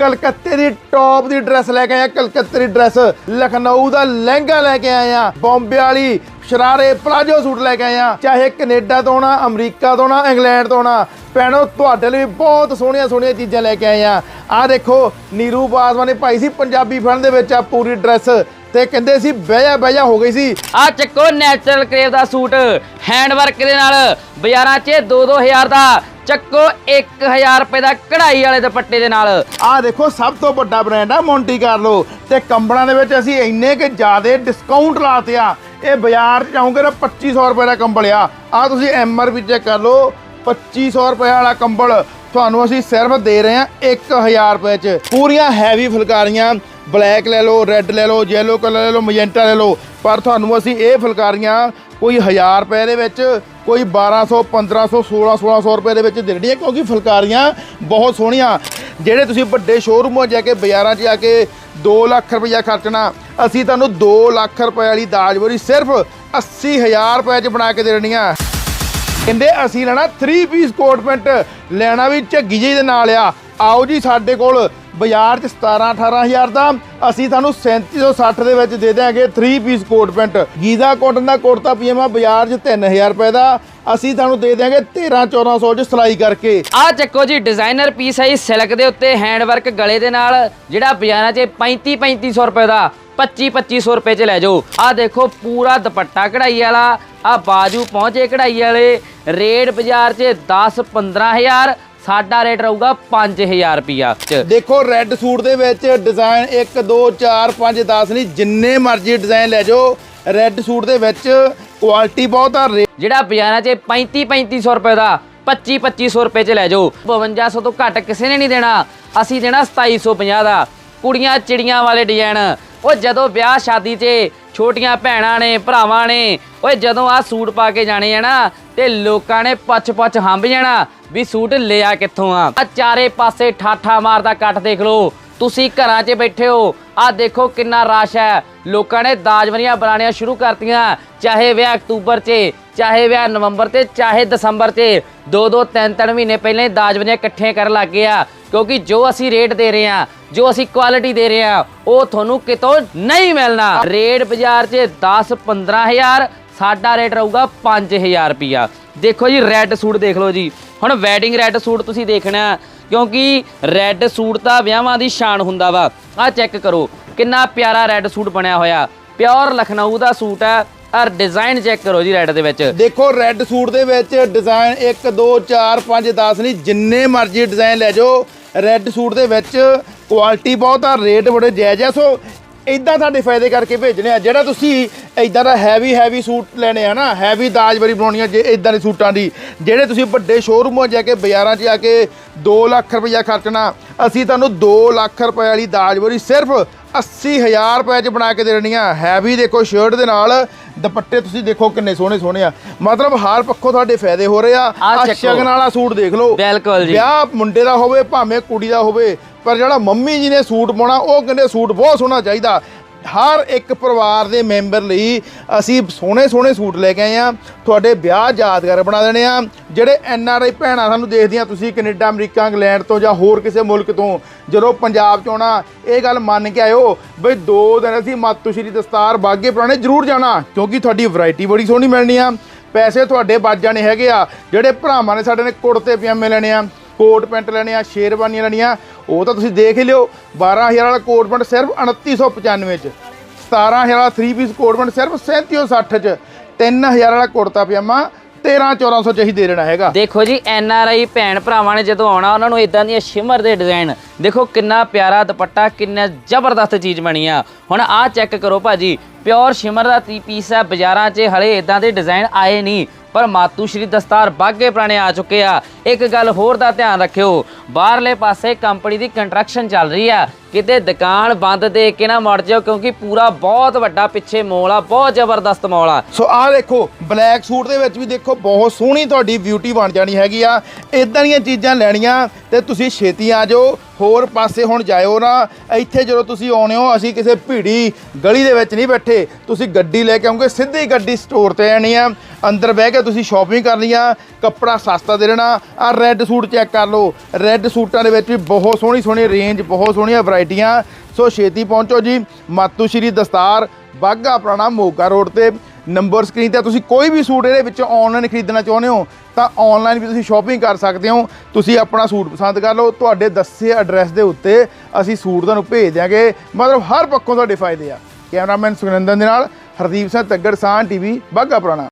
ਕਲਕੱਤੇ ਦੀ ਟੌਪ ਦੀ ਡਰੈਸ ਲੈ ਕੇ ਆਇਆ, ਕਲਕੱਤੇ ਦੀ ਡਰੈਸ ਲਖਨਊ ਦਾ ਲਹਿੰਗਾ ਲੈ ਕੇ ਆਇਆ ਬੰਬੇ ਵਾਲੀ ਸ਼ਰਾਰੇ ਪਲਾਜੋ ਸੂਟ ਲੈ ਕੇ ਆਇਆ। ਚਾਹੇ ਕੈਨੇਡਾ ਤੋਂ ਆਉਣਾ, ਅਮਰੀਕਾ ਤੋਂ ਆਉਣਾ, ਇੰਗਲੈਂਡ ਤੋਂ ਆਉਣਾ। ਭੈਣੋ, ਤੁਹਾਡੇ ਲਈ ਬਹੁਤ ਸੋਹਣੀਆਂ ਸੋਹਣੀਆਂ ਚੀਜ਼ਾਂ ਲੈ ਕੇ ਆਏ ਆ ਆਹ ਦੇਖੋ, ਨੀਰੂ ਬਾਸਵਾ ਨੇ ਪਾਈ ਸੀ ਪੰਜਾਬੀ ਫਿਲਮ ਦੇ ਵਿੱਚ ਆ ਪੂਰੀ ਡਰੈਸ ਤੇ ਕਹਿੰਦੇ ਸੀ ਬਹਿ ਜਾ ਬਹਿ ਜਾ ਹੋ ਗਈ ਸੀ। ਆ ਚੱਕੋ ਨੈਚੁਰਲ ਕਰੇਵ ਦਾ ਸੂਟ। ਹੈਂਡ ਵਰਕ ਦੇ ਨਾਲ ਬਾਜ਼ਾਰਾਂ 'ਚ 2-2000 ਦਾ ਚੱਕੋ 1000 ਰੁਪਏ ਦਾ ਕਢਾਈ ਵਾਲੇ ਦੁਪੱਟੇ ਦੇ ਨਾਲ। ਆਹ ਦੇਖੋ ਸਭ ਤੋਂ ਵੱਡਾ ਬ੍ਰਾਂਡ ਆ ਮੌਂਟੀ ਕਾਰਲੋ ਤੇ ਕੰਬਲਾਂ ਦੇ ਵਿੱਚ ਅਸੀਂ ਇੰਨੇ ਕਿ ਜ਼ਿਆਦੇ ਡਿਸਕਾਊਂਟ ਲਾਤੇ ਆ। ਇਹ ਬਾਜ਼ਾਰ 'ਚ ਜਾਓਗੇ ਤਾਂ 2500 ਰੁਪਏ ਦਾ ਕੰਬਲ ਆ। ਆ ਤੁਸੀਂ ਐਮਆਰਪੀ ਚੈੱਕ ਕਰ ਲਓ 2500 ਰੁਪਏ ਵਾਲਾ ਕੰਬਲ। ਤੁਹਾਨੂੰ ਅਸੀਂ ਸਿਰਫ ਦੇ ਰਹੇ ਆ 1000 ਰੁਪਏ 'ਚ। ਪੂਰੀਆਂ ਹੈਵੀ ਫੁਲਕਾਰੀਆਂ ਬਲੈਕ ਲੈ ਲਓ, ਰੈੱਡ ਲੈ ਲਓ ਯੈਲੋ ਕਲਰ ਲੈ ਲਓ ਮੈਜੈਂਟਾ ਲੈ ਲਓ। ਪਰ ਤੁਹਾਨੂੰ ਅਸੀਂ ਇਹ ਫੁਲਕਾਰੀਆਂ ਕੋਈ 1000 ਰੁਪਏ ਦੇ ਵਿੱਚ, ਕੋਈ 1200 1500 16 1600 ਰੁਪਏ ਦੇ ਵਿੱਚ ਦੇਣੀਆਂ, ਕਿਉਂਕਿ ਫੁਲਕਾਰੀਆਂ ਬਹੁਤ ਸੋਹਣੀਆਂ। ਜਿਹੜੇ ਤੁਸੀਂ ਵੱਡੇ ਸ਼ੋਰੂਮਾਂ ਜਾ ਕੇ ਬਾਜ਼ਾਰਾਂ 'ਚ ਜਾ ਕੇ 2 ਲੱਖ ਰੁਪਈਆ ਖਰਚਣਾ, ਅਸੀਂ ਤੁਹਾਨੂੰ 2 ਲੱਖ ਰੁਪਏ ਵਾਲੀ ਦਾਜਵਰੀ ਸਿਰਫ 80000 ਰੁਪਏ 'ਚ ਬਣਾ ਕੇ ਦੇ ਦੇਣੀਆਂ। ਕਹਿੰਦੇ ਅਸੀਂ ਲੈਣਾ 3 ਪੀਸ ਕੋਟ ਪੈਂਟ ਲੈਣਾ ਵੀ ਝੱਗੀ ਜੀ ਦੇ ਨਾਲ ਆ। ਆਓ ਜੀ ਸਾਡੇ ਕੋਲ ਬਾਜ਼ਾਰ 'ਚ 17 18000 ਦਾ, ਅਸੀਂ ਤੁਹਾਨੂੰ 3760 ਦੇ ਵਿੱਚ ਦੇ ਦਿਆਂਗੇ 3 piece coat pant Giza cotton ਦਾ ਕੁੜਤਾ ਪਜਾਮਾ ਬਾਜ਼ਾਰ 'ਚ 3000 ਰੁਪਏ ਦਾ। ਅਸੀਂ ਤੁਹਾਨੂੰ ਦੇ ਦਿਆਂਗੇ 13 1400 'ਚ ਸਿਲਾਈ ਕਰਕੇ। ਆ ਚੱਕੋ ਜੀ ਡਿਜ਼ਾਈਨਰ ਪੀਸ ਹੈ ਜੀ, ਸਿਲਕ ਦੇ ਉੱਤੇ ਹੈਂਡ ਵਰਕ ਗਲੇ ਦੇ ਨਾਲ, ਜਿਹੜਾ ਬਾਜ਼ਾਰਾਂ 'ਚ 35 3500 ਰੁਪਏ ਦਾ 25 2500 ਰੁਪਏ 'ਚ ਲੈ ਜਾਓ। ਆ ਦੇਖੋ ਪੂਰਾ ਦੁਪੱਟਾ ਕਢਾਈ ਵਾਲਾ, ਆ ਬਾਜੂ ਪਹੁੰਚੇ ਕਢਾਈ ਵਾਲੇ, ਰੇਟ ਬਾਜ਼ਾਰ 'ਚ 10 15000 ਸਾਡਾ ਰੇਟ ਰਹੂਗਾ 5000 ਰੁਪਿਆ 'ਚ। ਦੇਖੋ ਰੈੱਡ ਸੂਟ ਦੇ ਵਿੱਚ ਡਿਜ਼ਾਈਨ 1 2 4 5 10 ਨਹੀਂ ਜਿੰਨੇ ਮਰਜ਼ੀ ਡਿਜ਼ਾਈਨ ਲੈ ਜਾਓ ਰੈੱਡ ਸੂਟ ਦੇ ਵਿੱਚ ਕੁਆਲਿਟੀ ਬਹੁਤ ਆ ਜਿਹੜਾ ਬਾਜ਼ਾਰਾਂ 'ਚ 35 3500 ਰੁਪਏ ਦਾ 25 2500 ਰੁਪਏ 'ਚ ਲੈ ਜਾਓ। 5200 ਤੋਂ ਘੱਟ ਕਿਸੇ ਨੇ ਨਹੀਂ ਦੇਣਾ ਅਸੀਂ ਦੇਣਾ 2750 ਦਾ। ਕੁੜੀਆਂ ਚਿੜੀਆਂ ਵਾਲੇ ਡਿਜ਼ਾਈਨ ਉਹ ਜਦੋਂ ਵਿਆਹ ਸ਼ਾਦੀ 'ਚ ਛੋਟੀਆਂ ਭੈਣਾਂ ਨੇ, ਭਰਾਵਾਂ ਨੇ। ਓਏ, ਜਦੋਂ ਆ ਸੂਟ ਪਾ ਕੇ ਜਾਣੇ ਆ ਨਾ, ਤੇ ਲੋਕਾਂ ਨੇ ਪੱਛ ਪੱਛ ਹੰਭ ਜਾਣਾ ਵੀ ਸੂਟ ਲਿਆ ਕਿੱਥੋਂ ਆ। ਆ ਚਾਰੇ ਪਾਸੇ ਠਾਠਾ ਮਾਰਦਾ ਕੱਟ ਦੇਖ ਲਓ। ਤੁਸੀਂ ਘਰਾਂ 'ਚ ਬੈਠੇ ਹੋ। ਆ ਦੇਖੋ ਕਿੰਨਾ ਰਸ਼ ਹੈ। ਲੋਕਾਂ ਨੇ ਦਾਜਵਰੀਆਂ ਬਣਾਉਣੀਆਂ ਸ਼ੁਰੂ ਕਰਤੀਆਂ। ਚਾਹੇ ਵਿਆਹ ਅਕਤੂਬਰ 'ਚ, ਚਾਹੇ ਵਿਆਹ ਨਵੰਬਰ ਤੇ, ਚਾਹੇ ਦਸੰਬਰ 'ਚ। ਦੋ ਦੋ ਤਿੰਨ ਤਿੰਨ ਮਹੀਨੇ ਪਹਿਲਾਂ ਹੀ ਦਾਜਵਰੀਆਂ ਇਕੱਠੀਆਂ ਕਰਨ ਲੱਗ ਗਏ ਆ। ਕਿਉਂਕਿ ਜੋ ਅਸੀਂ ਰੇਟ ਦੇ ਰਹੇ ਆ ਜੋ ਅਸੀਂ ਕੁਆਲਿਟੀ ਦੇ ਰਹੇ ਆ ਉਹ ਤੁਹਾਨੂੰ ਕਿਤੋਂ ਨਹੀਂ ਮਿਲਣਾ। ਰੇਟ ਬਾਜ਼ਾਰ 'ਚ 10 15000 ਸਾਡਾ ਰੇਟ ਰਹੂਗਾ 5000 ਰੁਪਿਆ ਦੇਖੋ ਜੀ ਰੈੱਡ ਸੂਟ ਦੇਖ ਲਓ ਜੀ। ਹੁਣ ਵੈਡਿੰਗ ਰੈੱਡ ਸੂਟ ਤੁਸੀਂ ਦੇਖਣਾ, ਕਿਉਂਕਿ ਰੈੱਡ ਸੂਟ ਤਾਂ ਵਿਆਹਾਂ ਦੀ ਸ਼ਾਨ ਹੁੰਦਾ ਵਾ। ਆ ਚੈੱਕ ਕਰੋ, ਕਿੰਨਾ ਪਿਆਰਾ ਰੈੱਡ ਸੂਟ ਬਣਿਆ ਹੋਇਆ। ਪਿਓਰ ਲਖਨਊ ਦਾ ਸੂਟ ਹੈ। ਔਰ ਡਿਜ਼ਾਈਨ ਚੈੱਕ ਕਰੋ ਜੀ ਰੈੱਡ ਦੇ ਵਿੱਚ। ਦੇਖੋ ਰੈੱਡ ਸੂਟ ਦੇ ਵਿੱਚ ਡਿਜ਼ਾਈਨ 1 2 4 5 10 ਨਹੀਂ, ਜਿੰਨੇ ਮਰਜ਼ੀ ਡਿਜ਼ਾਈਨ ਲੈ ਜਾਓ। ਰੈੱਡ ਸੂਟ ਦੇ ਵਿੱਚ ਕੁਆਲਿਟੀ ਬਹੁਤ ਆ ਰੇਟ ਬੜੇ ਜਾਇਜ਼ ਆ। ਸੋ ਇਦਾਂ ਤੁਹਾਡੇ ਫਾਇਦੇ ਕਰਕੇ ਭੇਜਣੇ ਆ। ਜਿਹੜਾ ਤੁਸੀਂ ਇਦਾਂ ਦਾ ਹੈਵੀ ਹੈਵੀ ਸੂਟ ਲੈਣੇ ਆ ਨਾ ਹੈਵੀ ਦਾਜਵਰੀ ਬਣਾਉਣੀ ਆ, ਜੇ ਇਦਾਂ ਦੇ ਸੂਟਾਂ ਦੀ। ਜਿਹੜੇ ਤੁਸੀਂ ਵੱਡੇ ਸ਼ੋਰੂਮਾਂ ਜਾ ਕੇ ਬਾਜ਼ਾਰਾਂ 'ਚ ਜਾ ਕੇ 2 ਲੱਖ ਰੁਪਈਆ ਖਰਚਣਾ, ਅਸੀਂ ਤੁਹਾਨੂੰ 2 ਲੱਖ ਰੁਪਏ ਵਾਲੀ ਦਾਜਵਰੀ ਸਿਰਫ 80000 ਰੁਪਏ 'ਚ ਬਣਾ ਕੇ ਦੇਣੀ ਆ। ਹੈਵੀ ਦੇਖੋ ਸ਼ਰਟ ਦੇ ਨਾਲ। ਦੁਪੱਟੇ ਤੁਸੀਂ ਦੇਖੋ ਕਿੰਨੇ ਸੋਹਣੇ ਸੋਹਣੇ ਆ। ਮਤਲਬ ਹਰ ਪੱਖੋਂ ਤੁਹਾਡੇ ਫਾਇਦੇ ਹੋ ਰਹੇ ਆ। ਆਹ ਆ ਚੱਕੋ। ਸ਼ਗਨ ਵਾਲਾ ਸੂਟ ਦੇਖ ਲਓ। ਬਿਲਕੁਲ ਜੀ। ਵਿਆਹ ਮੁੰਡੇ ਦਾ ਹੋਵੇ ਭਾਵੇਂ ਕੁੜੀ ਦਾ ਹੋਵੇ ਪਰ ਜਿਹੜਾ ਮੰਮੀ ਜੀ ਨੇ ਸੂਟ ਪਾਉਣਾ ਉਹ ਕਹਿੰਦੇ ਸੂਟ ਬਹੁਤ ਸੋਹਣਾ ਚਾਹੀਦਾ। ਹਰ ਇੱਕ ਪਰਿਵਾਰ ਦੇ ਮੈਂਬਰ ਲਈ ਅਸੀਂ ਸੋਹਣੇ ਸੋਹਣੇ ਸੂਟ ਲੈ ਕੇ ਆਏ ਆ ਤੁਹਾਡੇ ਵਿਆਹ ਯਾਦਗਾਰ ਬਣਾ ਦੇਣੇ ਆ ਜਿਹੜੇ ਐਨ ਆਰ ਆਈ ਭੈਣਾਂ ਸਾਨੂੰ ਦੇਖਦੀਆਂ, ਤੁਸੀਂ ਕੈਨੇਡਾ, ਅਮਰੀਕਾ, ਇੰਗਲੈਂਡ ਤੋਂ ਜਾਂ ਹੋਰ ਕਿਸੇ ਮੁਲਕ ਤੋਂ, ਜਦੋਂ ਪੰਜਾਬ ਚ ਆਉਣਾ, ਇਹ ਗੱਲ ਮੰਨ ਕੇ ਆਇਓ ਬਈ ਦੋ ਦਿਨ ਅਸੀਂ ਮਾਤੂ ਸ਼੍ਰੀ ਦਸਤਾਰ ਬਾਗੇ ਪੁਰਾਣੇ ਜ਼ਰੂਰ ਜਾਣਾ, ਕਿਉਂਕਿ ਤੁਹਾਡੀ ਵੈਰਾਈਟੀ ਬੜੀ ਸੋਹਣੀ ਮਿਲਣੀ ਆ। ਪੈਸੇ ਤੁਹਾਡੇ ਬਚ ਜਾਣੇ ਹੈਗੇ ਆ। ਜਿਹੜੇ ਭਰਾਵਾਂ ਨੇ ਸਾਡੇ ਨੇ ਕੁੜਤੇ ਪਜਾਮੇ ਲੈਣੇ ਆ। ਕੋਟ ਪੈਂਟ ਲੈਣੇ ਆ, ਸ਼ੇਰਵਾਨੀਆਂ ਲੈਣੀਆਂ, ਉਹ ਤਾਂ ਤੁਸੀਂ ਦੇਖ ਹੀ ਲਿਓ 12000 ਵਾਲਾ ਕੋਟ ਪੈਂਟ ਸਿਰਫ 2995 ਚ 17000 ਵਾਲਾ 3 ਪੀਸ ਕੋਟ ਪੈਂਟ ਸਿਰਫ 3760 ਚ 3000 ਵਾਲਾ ਕੁੜਤਾ ਪਜਾਮਾ 13 1400 ਚ ਹੀ ਦੇ ਦੇਣਾ ਹੈਗਾ। ਦੇਖੋ ਜੀ, ਐਨ ਆਰ ਆਈ ਭੈਣ ਭਰਾਵਾਂ ਨੇ ਜਦੋਂ ਆਉਣਾ, ਉਹਨਾਂ ਨੂੰ ਇਦਾਂ ਦੀਆਂ ਸ਼ਿਮਰ ਦੇ ਡਿਜ਼ਾਈਨ ਦੇਖੋ ਕਿੰਨਾ ਪਿਆਰਾ ਦੁਪੱਟਾ, ਕਿੰਨਾ ਜ਼ਬਰਦਸਤ ਚੀਜ਼ ਬਣੀ ਆ। ਹੁਣ ਆਹ ਚੈੱਕ ਕਰੋ ਭਾਜੀ ਪਿਓਰ ਸ਼ਿਮਰ ਦਾ ਤੀ ਪੀਸ ਹੈ ਬਾਜ਼ਾਰਾਂ 'ਚ ਹਲੇ ਇਦਾਂ ਦੇ ਡਿਜ਼ਾਈਨ ਆਏ ਨਹੀਂ। ਪਰ ਮਾਤੂ ਸ਼੍ਰੀ ਦਸਤਾਰ ਬਾਗੇ ਪੁਰਾਣੇ ਆ ਚੁੱਕੇ ਆ। ਇੱਕ ਗੱਲ ਹੋਰ ਦਾ ਧਿਆਨ ਰੱਖਿਓ। ਬਾਹਰਲੇ ਪਾਸੇ ਕੰਪਨੀ ਦੀ ਕੰਸਟਰਕਸ਼ਨ ਚੱਲ ਰਹੀ ਆ। ਕਿਤੇ ਦੁਕਾਨ ਬੰਦ ਦੇਖ ਕੇ ਨਾ ਮੁੜ ਜਾਓ, ਕਿਉਂਕਿ ਪੂਰਾ ਬਹੁਤ ਵੱਡਾ ਪਿੱਛੇ ਮੋਲ ਆ, ਬਹੁਤ ਜ਼ਬਰਦਸਤ ਮੋਲ ਆ। ਸੋ ਆਹ ਦੇਖੋ ਬਲੈਕ ਸੂਟ ਦੇ ਵਿੱਚ ਵੀ ਦੇਖੋ, ਬਹੁਤ ਸੋਹਣੀ ਤੁਹਾਡੀ ਬਿਊਟੀ ਬਣ ਜਾਣੀ ਹੈਗੀ ਆ। ਇਦਾਂ ਦੀਆਂ ਚੀਜ਼ਾਂ ਲੈਣੀਆਂ ਤੇ ਤੁਸੀਂ ਛੇਤੀ ਆ ਜਾਓ, ਹੋਰ ਪਾਸੇ ਹੁਣ ਜਾਇਓ ਨਾ। ਇੱਥੇ ਜਦੋਂ ਤੁਸੀਂ ਆਉਣੇ ਹੋ, ਅਸੀਂ ਕਿਸੇ ਭੀੜੀ ਗਲੀ ਦੇ ਵਿੱਚ ਨਹੀਂ ਬੈਠੇ। ਤੁਸੀਂ ਗੱਡੀ ਲੈ ਕੇ ਆਉਂਗੇ ਸਿੱਧੀ ਗੱਡੀ ਸਟੋਰ ਤੇ ਆਣੀ ਆ। ਅੰਦਰ ਬਹਿ ਕੇ ਤੁਸੀਂ ਸ਼ਾਪਿੰਗ ਕਰਨੀ ਆ, ਕੱਪੜਾ ਸਸਤਾ ਦੇ ਦੇਣਾ। ਆ ਰੈੱਡ ਸੂਟ ਚੈੱਕ ਕਰ ਲਓ। ਰੈੱਡ ਅੱਜ ਸੂਟਾਂ ਦੇ ਵਿੱਚ ਵੀ ਬਹੁਤ ਸੋਹਣੀ ਸੋਹਣੀ ਰੇਂਜ ਬਹੁਤ ਸੋਹਣੀਆਂ ਵੈਰਾਈਟੀਆਂ ਸੋ ਛੇਤੀ ਪਹੁੰਚੋ ਜੀ ਮਾਤੂ ਸ਼੍ਰੀ ਦਸਤਾਰ ਬਾਗਾ ਪੁਰਾਣਾ ਮੋਗਾ ਰੋਡ ਤੇ। ਨੰਬਰ ਸਕਰੀਨ ਤੇ ਤੁਸੀਂ ਕੋਈ ਵੀ ਸੂਟ ਇਹਦੇ ਵਿੱਚੋਂ ਆਨਲਾਈਨ ਖਰੀਦਣਾ ਚਾਹੁੰਦੇ ਹੋ, ਤਾਂ ਆਨਲਾਈਨ ਵੀ ਤੁਸੀਂ ਸ਼ਾਪਿੰਗ ਕਰ ਸਕਦੇ ਹੋ। ਤੁਸੀਂ ਆਪਣਾ ਸੂਟ ਪਸੰਦ ਕਰ ਲਓ, ਤੁਹਾਡੇ ਦੱਸੇ ਐਡਰੈਸ ਦੇ ਉੱਤੇ ਅਸੀਂ ਸੂਟ ਤੁਹਾਨੂੰ ਭੇਜ ਦਿਆਂਗੇ। ਮਤਲਬ ਹਰ ਪੱਖੋਂ ਤੁਹਾਡੇ ਫਾਇਦੇ ਆ। ਕੈਮਰਾਮੈਨ ਸੁਖਨੰਦਨ ਦੇ ਨਾਲ, ਹਰਦੀਪ ਸਿੰਘ ਤੱਗੜ ਸਾਹ ਟੀਵੀ ਬਾਗਾ ਪੁਰਾਣਾ।